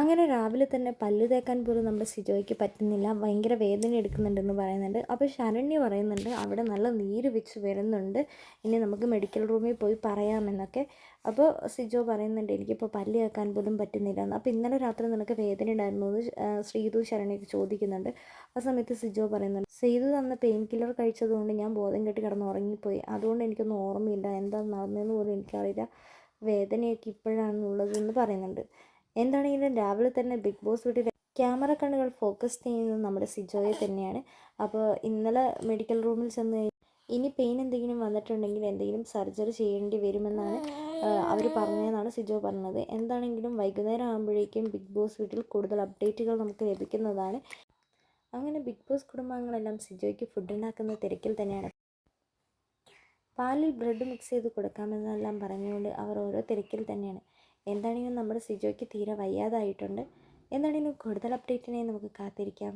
അങ്ങനെ രാവിലെ തന്നെ പല്ല് തേക്കാൻ പോലും നമ്മുടെ സിജോയ്ക്ക് പറ്റുന്നില്ല. ഭയങ്കര വേദന എടുക്കുന്നുണ്ടെന്ന് പറയുന്നുണ്ട്. അപ്പോൾ ശരണ്യ പറയുന്നുണ്ട് അവിടെ നല്ല നീര് വെച്ച് വരുന്നുണ്ട്. ഇനി നമുക്ക് മെഡിക്കൽ റൂമിൽ പോയി പറയാമെന്നൊക്കെ. അപ്പോൾ സിജോ പറയുന്നുണ്ട് എനിക്കിപ്പോൾ പല്ല് തേക്കാൻ പോലും പറ്റുന്നില്ല എന്ന് അപ്പോൾ ഇന്നലെ രാത്രി നിനക്ക് വേദന ഉണ്ടായിരുന്നു എന്ന് ശ്രീതു ശരണ്യക്ക് ചോദിക്കുന്നുണ്ട്. ആ സമയത്ത് സിജോ പറയുന്നുണ്ട് ശ്രീതു തന്ന പെയിൻ കില്ലർ കഴിച്ചതുകൊണ്ട് ഞാൻ ബോധം കെട്ടി കിടന്ന് ഉറങ്ങിപ്പോയി. അതുകൊണ്ട് എനിക്കൊന്നും ഓർമ്മയില്ല. എന്താ നടന്നതെന്ന് പോലും എനിക്കറിയില്ല. വേദനയൊക്കെ ഇപ്പോഴാണുള്ളതെന്ന് പറയുന്നുണ്ട്. എന്താണെങ്കിലും രാവിലെ തന്നെ ബിഗ് ബോസ് വീട്ടിൽ ക്യാമറ കണ്ണുകൾ ഫോക്കസ് ചെയ്യുന്നത് നമ്മുടെ സിജോയെ തന്നെയാണ്. അപ്പോൾ ഇന്നലെ മെഡിക്കൽ റൂമിൽ ചെന്ന് ഇനി പെയിൻ എന്തെങ്കിലും വന്നിട്ടുണ്ടെങ്കിൽ എന്തെങ്കിലും സർജറി ചെയ്യേണ്ടി വരുമെന്നാണ് അവർ പറഞ്ഞതെന്നാണ് സിജോ പറഞ്ഞത്. എന്താണെങ്കിലും വൈകുന്നേരം ആകുമ്പോഴേക്കും ബിഗ് ബോസ് വീട്ടിൽ കൂടുതൽ അപ്ഡേറ്റുകൾ നമുക്ക് ലഭിക്കുന്നതാണ്. അങ്ങനെ ബിഗ് ബോസ് കുടുംബാംഗങ്ങളെല്ലാം സിജോയ്ക്ക് ഫുഡ് ഉണ്ടാക്കുന്ന തിരക്കിൽ തന്നെയാണ്. പാലിൽ ബ്രെഡ് മിക്സ് ചെയ്ത് കൊടുക്കാമെന്നെല്ലാം പറഞ്ഞുകൊണ്ട് അവർ ഓരോ തിരക്കിൽ തന്നെയാണ്. എന്താണെങ്കിലും നമ്മുടെ സിജോയ്ക്ക് തീരെ വയ്യാതായിട്ടുണ്ട്. എന്താണെങ്കിലും കൂടുതൽ അപ്ഡേറ്റിനായി നമുക്ക് കാത്തിരിക്കാം.